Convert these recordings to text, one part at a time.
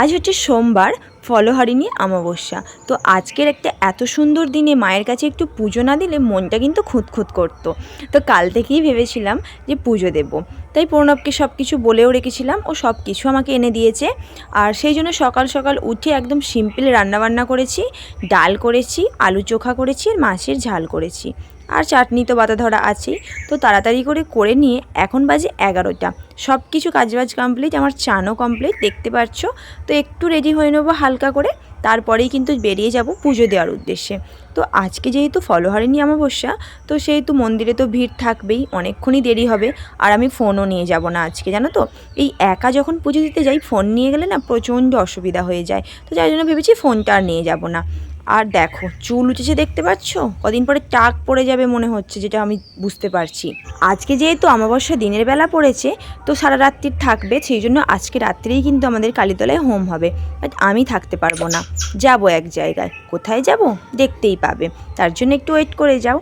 আজ হচ্ছে সোমবার, ফলহারিণী অমাবস্যা। তো আজকের একটা এত সুন্দর দিনে মায়ের কাছে একটু পুজো না দিলে মনটা কিন্তু খুঁতখুত করতো। তো কাল থেকেই ভেবেছিলাম যে পুজো দেব। তাই প্রণবকে সব কিছু বলেও রেখেছিলাম, ও সব কিছু আমাকে এনে দিয়েছে। আর সেই জন্য সকাল সকাল উঠে একদম সিম্পল রান্নাবান্না করেছি, ডাল করেছি, আলু চোখা করেছি, আর মাছের ঝাল করেছি। আর চাটনি তো বাতা ধরা আছেই। তো তাড়াতাড়ি করে করে নিয়ে এখন বাজে এগারোটা। সব কিছু কাজবাজ কমপ্লিট আমার চানও কমপ্লিট দেখতে পাচ্ছ তো একটু রেডি হয়ে নেব হালকা করে, তারপরেই কিন্তু বেরিয়ে যাব পুজো দেওয়ার উদ্দেশ্যে। তো আজকে যেহেতু ফলহারিণী অমাবস্যা, তো সেহেতু মন্দিরে তো ভিড় থাকবেই, অনেকক্ষণই দেরি হবে, আর আমি ফোনও নিয়ে যাব না আজকে, জানো তো? এই একা যখন পুজো দিতে যাই ফোন নিয়ে গেলে না প্রচণ্ড অসুবিধা হয়ে যায়। তো যার জন্য ভেবেছি ফোনটা আর নিয়ে যাব না। আর দেখো, চুল উঠেছে দেখতে পাচ্ছ? কদিন পরে টাক পড়ে যাবে মনে হচ্ছে, যেটা আমি বুঝতে পারছি। আজকে যেহেতু অমাবস্যা দিনের বেলা পড়েছে, তো সারা রাত্রির থাকবে, সেই জন্য আজকে রাত্রেই কিন্তু আমাদের কালীতলায় হোম হবে। বাট আমি থাকতে পারব না। যাব এক জায়গায়। কোথায় যাব? দেখতেই পাবে। তার জন্য একটু ওয়েট করে যাও।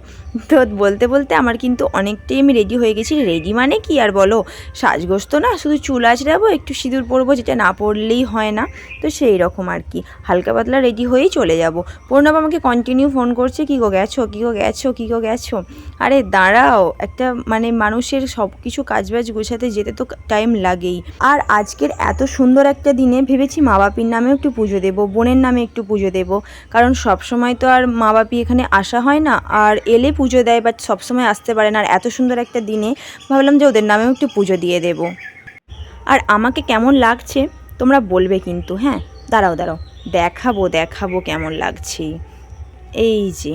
তো বলতে বলতে আমার কিন্তু অনেকটাই আমি রেডি হয়ে গেছি। রেডি মানে কি আর বলো? সাজগোজ তো না, শুধু চুল আঁচড়াবো, একটু সিঁদুর পরবো, যেটা না পরলেই হয় না। তো সেই রকম আর কি। হালকা পাতলা রেডি হয়েই চলে যাব। পূর্ণব আমাকে কন্টিনিউ ফোন করছে, কী গো গেছো? কী গো গেছো? কী গো গেছো? আরে দাঁড়াও, একটা মানে মানুষের সব কিছু কাজবাজ গোছাতে যেতে তো টাইম লাগেই। আর আজকের এত সুন্দর একটা দিনে ভেবেছি মা বাপির নামেও একটু পুজো দেবো, বোনের নামে একটু পুজো দেবো। কারণ সব সময় তো আর মা বাপি এখানে আসা হয় না, আর এলে পুজো দেয় বাট সবসময় আসতে পারে না। আর এত সুন্দর একটা দিনে ভাবলাম যে ওদের নামেও একটু পুজো দিয়ে দেবো। আর আমাকে কেমন লাগছে তোমরা বলবে কিন্তু হ্যাঁ? দাঁড়াও দাঁড়াও। দেখাবো দেখাবো কেমন লাগছে। এই যে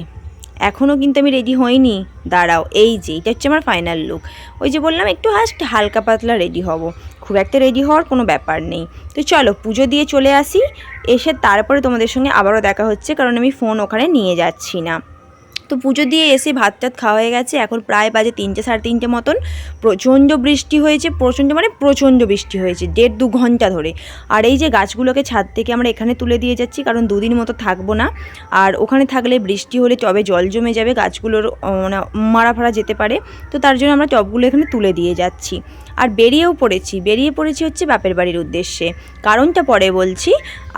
এখনও কিন্তু আমি রেডি হইনি। দাঁড়াও, এই যে, এটা হচ্ছে আমার ফাইনাল লুক ওই যে বললাম, একটু হাস্ট হালকা পাতলা রেডি হব। খুব একটা রেডি হওয়ার কোনো ব্যাপার নেই। তো চলো, পুজো দিয়ে চলে আসি। এসে তারপরে তোমাদের সঙ্গে আবারও দেখা হচ্ছে, কারণ আমি ফোন ওখানে নিয়ে যাচ্ছি না। তো পুজো দিয়ে এসে ভাত টাত খাওয়া হয়ে গেছে। এখন প্রায় বাজে তিনটে, সাড়ে তিনটে মতন। প্রচণ্ড বৃষ্টি হয়েছে, প্রচণ্ড মানে প্রচণ্ড বৃষ্টি হয়েছে, দেড় দু ঘণ্টা ধরে। আর এই যে গাছগুলোকে ছাদ থেকে আমরা এখানে তুলে দিয়ে যাচ্ছি, কারণ দুদিন মতো থাকব না। আর ওখানে থাকলে বৃষ্টি হলে টবে জল জমে যাবে, গাছগুলোর মানে মারা ফারা যেতে পারে। তো তার জন্য আমরা টবগুলো এখানে তুলে দিয়ে যাচ্ছি। আর বেরিয়েও পড়েছি। বেরিয়ে পড়েছি হচ্ছে বাপের বাড়ির উদ্দেশ্যে। কারণটা পরে বলছি।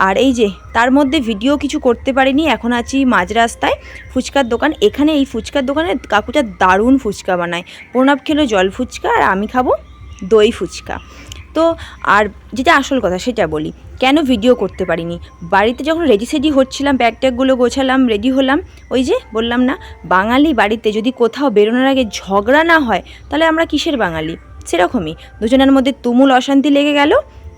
আর এই যে, তার মধ্যে ভিডিও কিছু করতে পারিনি, এখন আছি মাঝ রাস্তায় ফুচকার দোকান। এখানে এই ফুচকার দোকানে কাকুটা দারুণ ফুচকা বানায়। প্রণব খেলো জল ফুচকা আর আমি খাব দই ফুচকা। তো, আর যেটা আসল কথা সেটা বলি, কেন ভিডিও করতে পারিনি? বাড়িতে যখন রেডি সেডি হচ্ছিলাম ব্যাগ ট্যাগগুলো গোছালাম রেডি হলাম, ওই যে বললাম না, বাঙালি বাড়িতে যদি কোথাও বেরোনোর আগে ঝগড়া না হয়, তাহলে আমরা কিসের বাঙালি? সেরকমই দুজনের মধ্যে তুমুল অশান্তি লেগে গেল।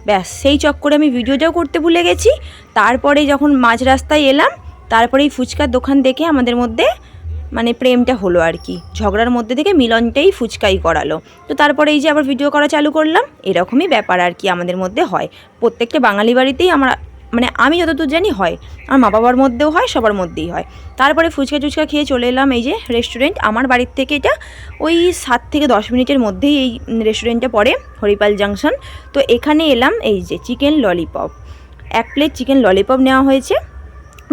ব্যাস, সেই চক্করে আমি ভিডিওটাও করতে ভুলে গেছি। তারপরে যখন মাঝ রাস্তায় এলাম তারপরে এই ফুচকার দোকান দেখে আমাদের মধ্যে মানে প্রেমটা হলো আর কি। ঝগড়ার মধ্যে থেকে মিলনটাই ফুচকাই করালো। তো তারপরে এই যে আবার ভিডিও করা চালু করলাম, এরকমই ব্যাপার আর কি আমাদের মধ্যে হয়। প্রত্যেকটা বাঙালি বাড়িতেই আমরা মানে আমি যতদূর জানি হয়, আমার মা বাবার মধ্যেও হয়, সবার মধ্যেই হয়। তারপরে ফুচকা চুচকা খেয়ে চলে এলাম এই যে রেস্টুরেন্ট আমার বাড়ির থেকে এটা ওই সাত থেকে দশ মিনিটের মধ্যেই এই রেস্টুরেন্টটা পড়ে হরিপাল জাংশন তো এখানে এলাম এই যে চিকেন ললিপপ এক প্লেট চিকেন ললিপপ নেওয়া হয়েছে।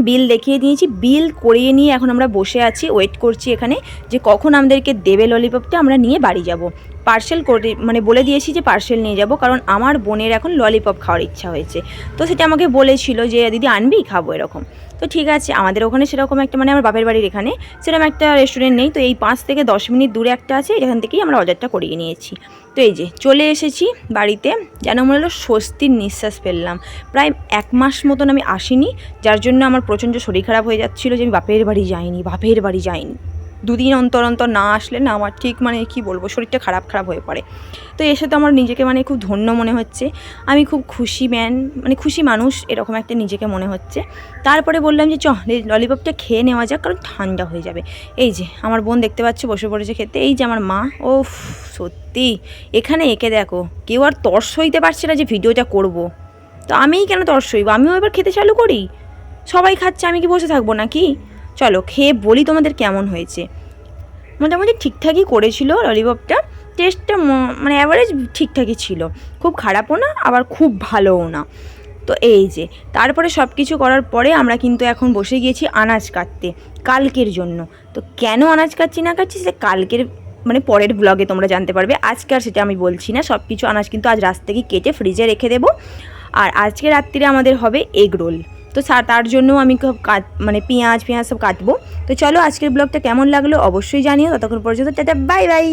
বিল দেখিয়ে দিয়েছি। বিল করিয়ে নিয়ে এখন আমরা বসে আছি ওয়েট করছি এখানে যে কখন আমাদেরকে দেবে ললিপপটা আমরা নিয়ে বাড়ি যাব। পার্সেল করে মানে বলে দিয়েছি যে পার্সেল নিয়ে যাব, কারণ আমার বোনের এখন ললিপপ খাওয়ার ইচ্ছা হয়েছে। তো সেটা আমাকে বলেছিল যে, দিদি, আনবি? খাব এরকম। তো ঠিক আছে, আমাদের ওখানে সেরকম একটা মানে আমার বাপের বাড়ির এখানে সেরকম একটা রেস্টুরেন্ট নেই। তো এই পাঁচ থেকে দশ মিনিট দূরে একটা আছে, এখান থেকেই আমরা অর্ডারটা করিয়ে নিয়েছি। তো এই যে, চলে এসেছি বাড়িতে, যেন মনে হলো স্বস্তির নিঃশ্বাস ফেললাম। প্রায় এক মাস মতন আমি আসিনি, যার জন্য আমার প্রচণ্ড শরীর খারাপ হয়ে যাচ্ছিল যে আমি বাপের বাড়ি যাইনি, বাপের বাড়ি যাইনি। দুদিন অন্তর অন্তর না আসলে না আমার ঠিক মানে কি বলব, শরীরটা খারাপ খারাপ হয়ে পড়ে। তো এসে তো আমার নিজেকে মানে খুব ধন্য মনে হচ্ছে। আমি খুব খুশি ম্যান মানে খুশি মানুষ এরকম একটা নিজেকে মনে হচ্ছে। তারপরে বললাম যে চ ললিপপটা খেয়ে নেওয়া যাক, কারণ ঠান্ডা হয়ে যাবে। এই যে, আমার বোন দেখতে পাচ্ছে বসে পড়েছে খেতে। এই যে আমার মা ও সত্যি। এখানে একে দেখো, কেউ আর তর্স হইতে পারছে না যে ভিডিওটা করব। তো আমিই কেন তর্স হইব? আমিও এবার খেতে চালু করি? সবাই খাচ্ছে, আমি কি বসে থাকব নাকি? চলো, খেয়ে বলি তোমাদের কেমন হয়েছে। মোটামুটি ঠিকঠাকই করেছিল ললিপপটা। টেস্টটা মানে অ্যাভারেজ ঠিকঠাকই ছিল। খুব খারাপও না, আবার খুব ভালোও না। তো এই যে, তারপরে সব কিছু করার পরে আমরা কিন্তু এখন বসে গিয়েছি আনাজ কাটতে, কালকের জন্য। তো কেন আনাজ কাটছি না কাটছি সেটা কালকের মানে পরের ব্লগে তোমরা জানতে পারবে। আজকে আর সেটা আমি বলছি না সব কিছু আনাজ কিন্তু আজ রাত থেকে কেটে ফ্রিজে রেখে দেবো। আর আজকে রাত্রিরে আমাদের হবে এগ রোল। তো তার জন্য আমি কাট মানে পেঁয়াজ পেঁয়াজ সব কাটবো। তো চলো আজকের ব্লগটা কেমন লাগল অবশ্যই জানিও। ততক্ষণ পর্যন্ত টাটা, বাই বাই।